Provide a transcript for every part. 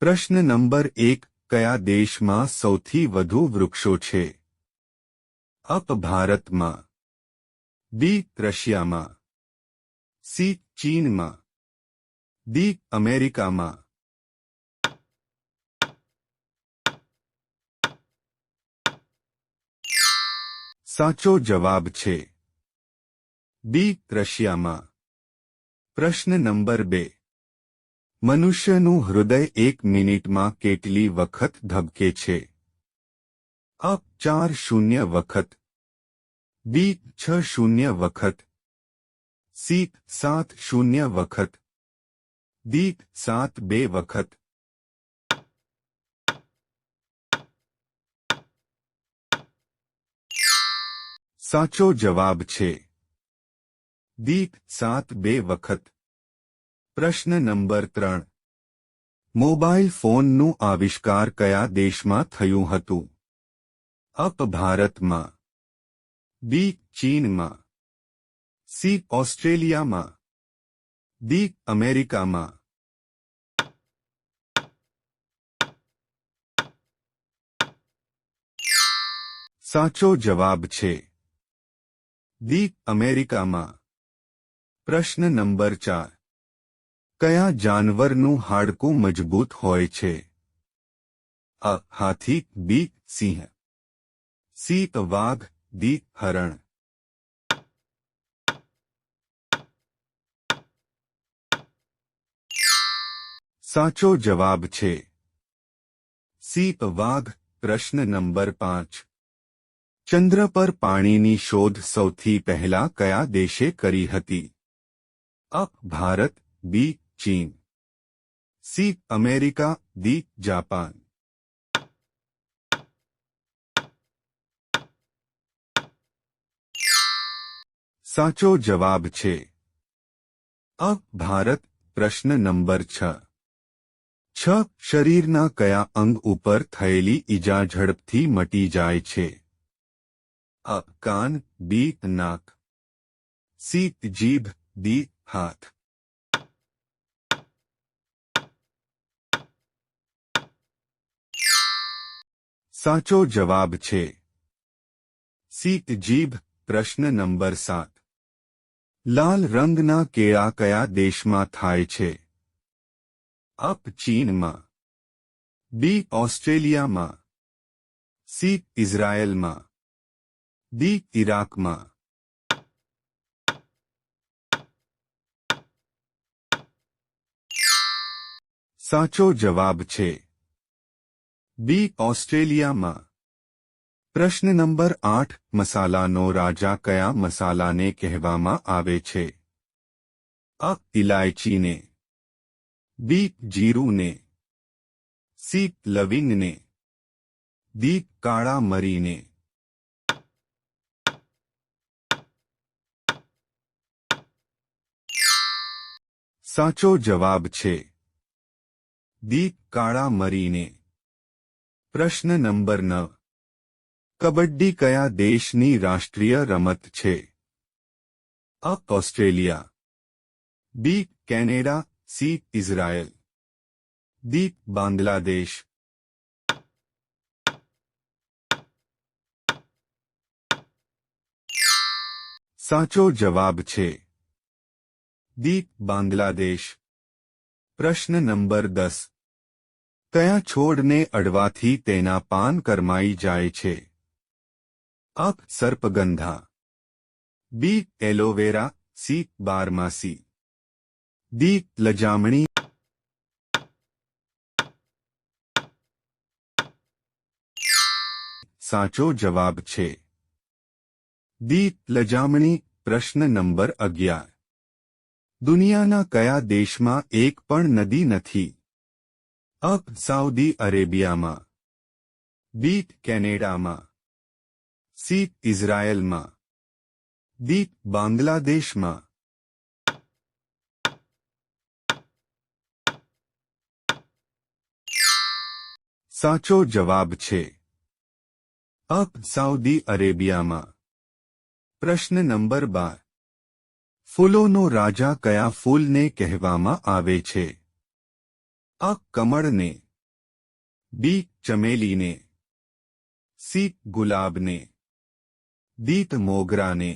પ્રશ્ન નંબર એક, કયા દેશમાં સૌથી વધુ વૃક્ષો છે? અપ ભારતમાં, બી રશિયામાં, સી ચીનમાં, ડી અમેરિકામાં. સાચો જવાબ છે, બી રશિયામાં. પ્રશ્ન નંબર બે મનુષ્યનું હૃદય એક મિનિટમાં કેટલી વખત ધબકે છે? અપ ચાર શૂન્ય વખત. બી છ શૂન્ય વખત. સી સાત શૂન્ય વખત. દી સાત બે વખત. સાચો જવાબ છે. દીપ સાત બે વખત. પ્રશ્ન નંબર ત્રણ. મોબાઈલ ફોનનું આવિષ્કાર કયા દેશમાં થયું હતું? અપ ભારતમાં, બી ચીનમાં, સી ઓસ્ટ્રેલિયામાં, ડી અમેરિકામાં. સાચો જવાબ છે દી અમેરિકામાં. પ્રશ્ન નંબર ચાર. કયા જાનવરનું હાડકું મજબૂત હોય છે? અ, હાથી, બી, સિંહ. સી વાઘ ડી હરણ. સાચો જવાબ છે. સી વાઘ, પ્રશ્ન નંબર પાંચ. ચંદ્ર પર પાણીની શોધ સૌથી પહેલા કયા દેશે કરી હતી? અ, ભારત, બી ચીન સી અમેરિકા ડી જાપાન સાચો જવાબ છે અ ભારત પ્રશ્ન નંબર છ છ શરીરના કયા અંગ ઉપર થયેલી ઈજા ઝડપથી મટી જાય છે અ કાન બી નાક સી જીભ ડી હાથ સાચો જવાબ છે. સી જીભ, પ્રશ્ન નંબર સાત. લાલ રંગના કેળા કયા દેશમાં થાય છે? અપ ચીનમાં. બી ઓસ્ટ્રેલિયામાં. સી ઇઝરાયેલમાં. ડી ઇરાકમાં. સાચો જવાબ છે. બી, ઓસ્ટ્રેલિયામાં. પ્રશ્ન નંબર આઠ, મસાલાનો રાજા કયા મસાલાને કહેવામાં આવે છે? અ ઇલાયચીને બી, જીરુને. સી, લવિંગને. દી કાળા મરીને. સાચો જવાબ છે. દી કાળા મરીને. પ્રશ્ન નંબર નવ. કબડ્ડી કયા દેશની રાષ્ટ્રીય રમત છે? A, Australia. B, Canada. C, Israel. D Bangladesh. સાચો જવાબ છે. દી બાંગ્લાદેશ. પ્રશ્ન નંબર દસ. કયા છોડને અડવાથી તેના પાન કરમાઈ જાય છે? અ, સર્પગંધા. બી, એલોવેરા. સી, બારમાસી. દી લજામણી. સાચો જવાબ છે. દી લજામણી. પ્રશ્ન નંબર અગિયાર. દુનિયાના કયા દેશમાં એક પણ નદી નથી? અ સાઉદી અરેબિયામાં બી કેનેડામાં સી ઇઝરાયેલમાં ડી બાંગ્લાદેશમાં સાચો જવાબ છે અ સાઉદી અરેબિયામાં પ્રશ્ન નંબર બાર ફૂલોનો રાજા કયા ફૂલને કહેવામાં આવે છે અ કમળને બી ચમેલીને સી ગુલાબને દીત મોગરાને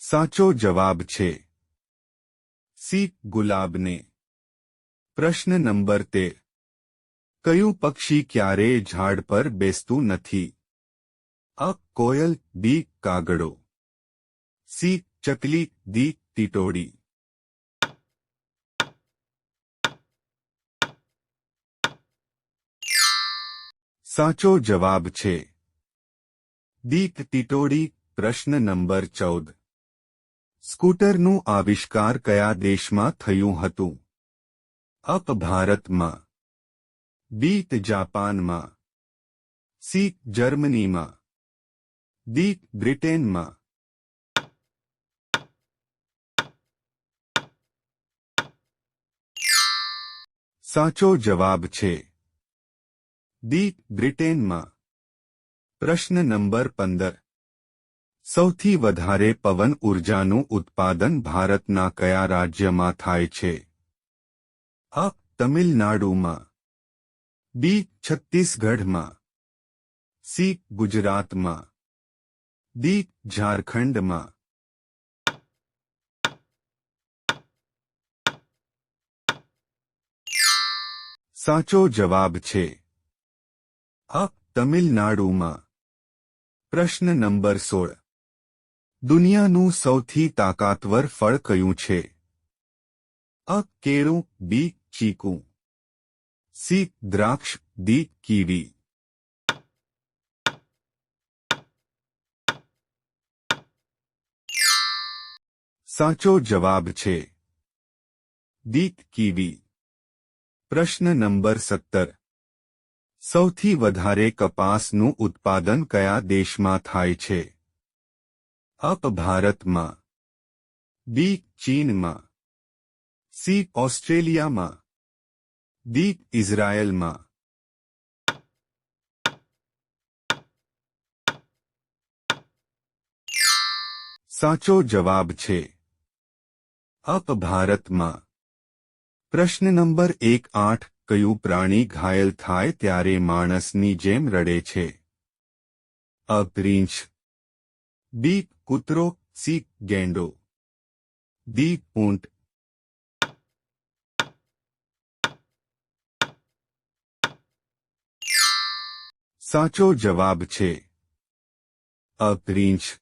સાચો જવાબ છે સી ગુલાબને પ્રશ્ન નંબર તે કયું પક્ષી ક્યારેય ઝાડ પર બેસતું નથી અ કોયલ બી કાગડો સી, ચકલી દી ટીટોડી સાચો જવાબ છે. દીક ટીટોડી પ્રશ્ન નંબર ચૌદ. સ્કૂટરનું આવિષ્કાર કયા દેશમાં થયું હતું? અપ ભારતમાં. બીત જાપાનમાં. સી, જર્મનીમાં. દી બ્રિટેનમાં. સાચો જવાબ છે. દી બ્રિટેનમાં. પ્રશ્ન નંબર પંદર. સૌથી વધારે પવન ઉર્જાનું ઉત્પાદન ભારતના કયા રાજ્યમાં થાય છે? અ. તમિલનાડુમાં. બી. છત્તીસગઢમાં. સી. ગુજરાતમાં. દી ઝારખંડમાં. સાચો જવાબ છે. અ, તમિલનાડુમાં. પ્રશ્ન નંબર સોળ. દુનિયાનું સૌથી તાકાતવર ફળ કયું છે? અ, કેળું, બી, ચીકુ. સી, દ્રાક્ષ દી કીવી. સાચો જવાબ છે. દીક કીવી. પ્રશ્ન નંબર સત્તર. સૌથી વધારે કપાસનું ઉત્પાદન કયા દેશમાં થાય છે? અપ ભારતમાં, બી ચીનમાં, સી ઓસ્ટ્રેલિયામાં દી ઇઝરાયલમાં. સાચો જવાબ છે, અપ ભારતમાં. પ્રશ્ન નંબર એક આઠ, કયું પ્રાણી ઘાયલ થાય ત્યારે માણસની જેમ રડે છે? અ રીંછ બી, કૂતરો. સી, ગેંડો. દી ઊંટ. સાચો જવાબ છે અ રીંછ